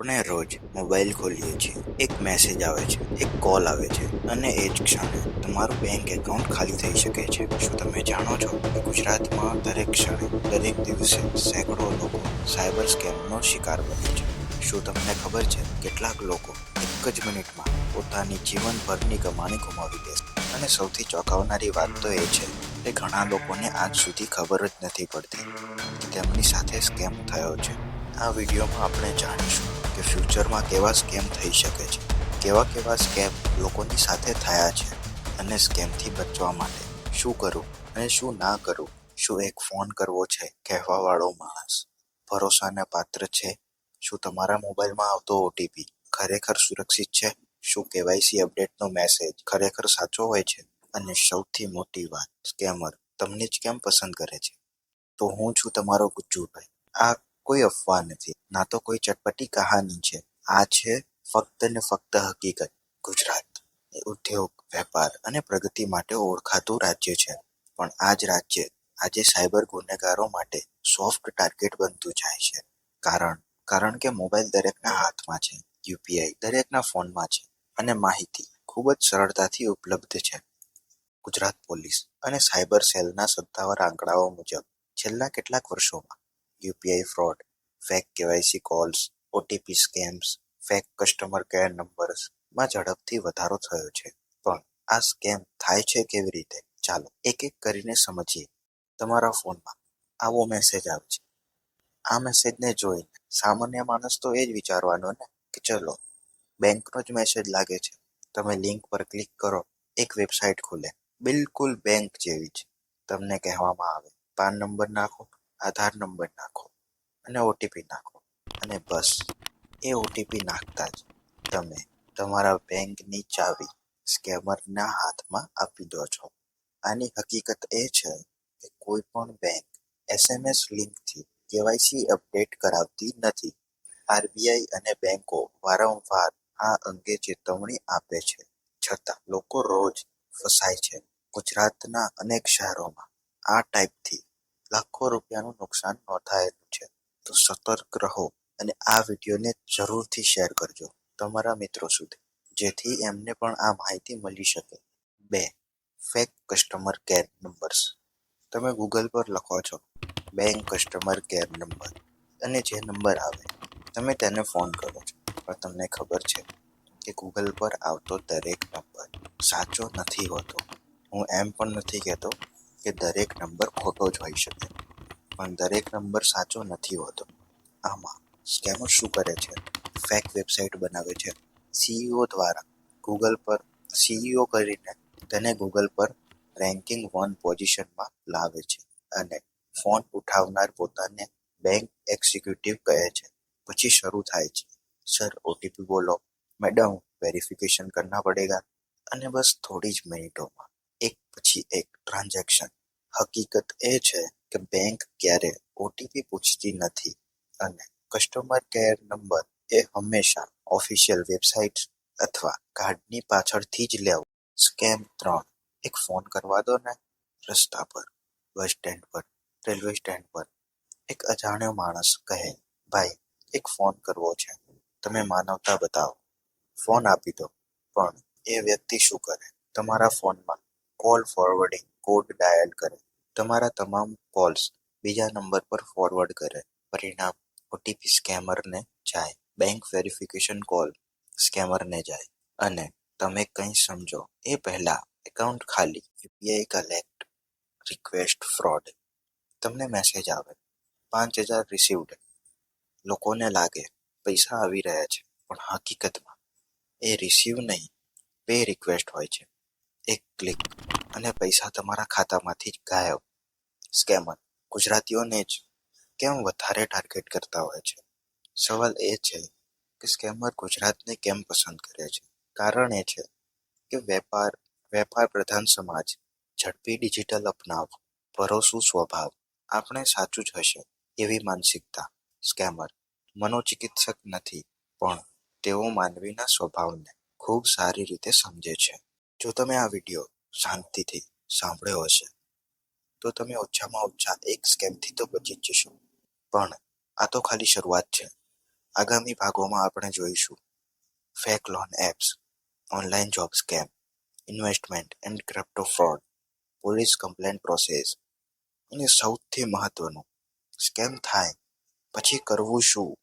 આપણે રોજ મોબાઈલ ખોલીએ છીએ, એક મેસેજ આવે છે, એક કોલ આવે છે અને એ જ ક્ષણે તમારું બેંક એકાઉન્ટ ખાલી થઈ શકે છે. શું તમે જાણો છો કે ગુજરાતમાં દરેક ક્ષણે, દરેક દિવસે સેંકડો લોકો સાયબર સ્કેમનો શિકાર બને છે? શું તમને ખબર છે? કેટલાક લોકો એક જ મિનિટમાં પોતાની જીવનભરની કમાણી ગુમાવી દે છે. અને સૌથી ચોંકાવનારી વાત તો એ છે કે ઘણા લોકોને આજ સુધી ખબર જ નથી પડતી કે તેમની સાથે સ્કેમ થયો છે. આ વિડીયોમાં આપણે જાણીશું કે ફ્યુચરમાં કેવા સ્કેમ થઈ શકે છે. કેવા કેવા સ્કેમ લોકોની સાથે થયા છે અને સ્કેમથી બચવા માટે શું કરવું અને શું ના કરવું શું એક ફોન કરવો છે કહેવાવાળો માણસ? ભરોસાને પાત્ર છે? શું તમારા મોબાઈલમાં આવતો ઓટીપી ખરેખર સુરક્ષિત છે? શું કેવાયસી અપડેટનો મેસેજ ખરેખર સાચો હોય છે? અને સૌથી મોટી વાત સ્કેમર તમને જ કેમ પસંદ કરે છે? તો હું છું તમારો ગુજ્જુભાઈ. આ કોઈ અફવા નથી, ના તો કોઈ ચટપટી કહાની છે. આ છે ફક્ત ને ફક્ત હકીકત. ગુજરાત ઉદ્યોગ, વેપાર અને પ્રગતિ માટે ઓળખાતું રાજ્ય છે. પણ આ જ રાજ્ય આજે સાયબર ગુનેગારો માટે સોફ્ટ ટાર્ગેટ બનતું જાય છે. કારણ કારણ કે મોબાઈલ દરેકના હાથમાં છે, યુપીઆઈ દરેકના ફોનમાં છે અને માહિતી ખૂબ જ સરળતાથી ઉપલબ્ધ છે. ગુજરાત પોલીસ અને સાયબર સેલના સત્તાવાર આંકડાઓ મુજબ છેલ્લા કેટલાક વર્ષોમાં UPI fraud fake KYC calls OTP scams fake customer care નંબર્સમાં ઝડપથી વધારો થયો છે. પણ આ સ્કેમ થાય છે કેવી રીતે? ચાલો એક એક કરીને સમજીએ. તમારા ફોનમાં આવો મેસેજ આવે છે. આ મેસેજને જોઈને સામાન્ય માણસ તો એ જ વિચારવાનો ને કે ચલો બેંકનો જ મેસેજ લાગે છે. તમે લિંક પર ક્લિક કરો, એક વેબસાઇટ ખુલે. બિલકુલ બેંક જેવી જ તમને કહેવામાં આવે. પાન નંબર નાખો આધાર નંબર નાખો અને ઓટીપી નાખો. અને બસ, એ ઓટીપી નાખતા જ તમે તમારા બેંકની ચાવી સ્કેમરના હાથમાં આપી દો છો. આની હકીકત એ છે કે કોઈ પણ બેંક એસએમએસ લિંકથી કેવાયસી અપડેટ કરાવતી નથી. આરબીઆઈ અને બેંકો વારંવાર આ અંગે ચેતવણી આપે છે. છતાં લોકો રોજ ફસાય છે. ગુજરાતના અનેક શહેરોમાં આ ટાઈપથી લાખો રૂપિયાનું નુકસાન નોંધાયેલું છે. તો સતર્ક રહો અને આ વિડીયોને જરૂરથી શેર કરજો તમારા મિત્રો સુધી, જેથી એમને પણ આ માહિતી મળી શકે. બે ફેક કસ્ટમર કેર નંબર્સ તમે ગૂગલ પર લખો છો બેંક કસ્ટમર કેર નંબર અને જે નંબર આવે, તમે તેને ફોન કરો છો. પણ તમને ખબર છે કે ગૂગલ પર આવતો દરેક નંબર સાચો નથી હોતો. હું એમ પણ નથી કહેતો કે દરેક નંબર ખોટો જ હોઈ શકે. પણ દરેક નંબર સાચો નથી હોતો. આમાં સ્કેમર શું કરે છે? ફેક વેબસાઇટ બનાવે છે. સીઈઓ દ્વારા ગૂગલ પર, સીઈઓ કરીને તેને ગૂગલ પર રેન્કિંગ વન પોઝિશનમાં લાવે છે અને ફોન ઉઠાવનાર પોતાને બેંક એક્ઝિક્યુટિવ કહે છે. પછી શરૂ થાય છે. સર ઓટીપી બોલો. મેડમ વેરિફિકેશન કરના પડેગા. અને બસ થોડી જ મિનિટોમાં એક પછી એક ટ્રાન્ઝેક્શન હકીકત એ છે કે બેંક ક્યારે ઓટીપી પૂછતી નથી અને કસ્ટમર કેર નંબર એ હંમેશા ઓફિશિયલ વેબસાઇટ અથવા કાર્ડની પાછળથી જ લેવો. સ્કેમ ત્રણ. એક ફોન કરવા દો ને રસ્તા પર બસ સ્ટેન્ડ પર રેલવે સ્ટેન્ડ પર. એક અજાણ્યો માણસ કહે, ભાઈ, એક ફોન કરવો છે. તમે માનવતા બતાવો. ફોન આપી દો. પણ એ વ્યક્તિ શું કરે? તમારા ફોનમાં કોલ ફોરવર્ડિંગ કોડ ડાયલ કરે તમારા તમામ કોલ્સ બીજા નંબર પર ફોરવર્ડ કરે પરિણામ ઓટીપી સ્કેમરને જાય બેંક વેરિફિકેશન કોલ સ્કેમરને જાય અને તમે કંઈ સમજો એ પહેલા એકાઉન્ટ ખાલી યુપીઆઈ કલેક્ટ રિક્વેસ્ટ ફ્રોડ તમને મેસેજ આવે પાંચ હજાર રિસીવડ લોકોને લાગે પૈસા આવી રહ્યા છે પણ હકીકતમાં એ રિસીવ નહીં પે રિક્વેસ્ટ હોય છે એક ક્લિક અને પૈસા તમારા ખાતામાંથી જ ગાયબ. સ્કેમર ગુજરાતીઓને જ કેમ વધારે ટાર્ગેટ કરતા હોય છે? સવાલ એ છે કે સ્કેમર ગુજરાતને કેમ પસંદ કરે છે? કારણ એ છે કે વેપાર વેપાર પ્રધાન સમાજ ઝડપી ડિજિટલ અપનાવ, ભરોસું, સ્વભાવ આપણે સાચું જ હશે એવી માનસિકતા. સ્કેમર મનોચિકિત્સક નથી પણ તેઓ માનવીના સ્વભાવને ખૂબ સારી રીતે સમજે છે. જો તમે આ વીડિયો શાંતિથી સાંભળ્યો હશે, તો તમે ઓછામાં ઓછા એક સ્કેમથી તો બચી જશો. પણ આ તો ખાલી શરૂઆત છે. આગામી ભાગોમાં આપણે જોઈશું fake loan apps, online job scam, investment and crypto fraud, police complain process અને સૌથી મહત્વનું, સ્કેમ થાય, પછી કરવું શું?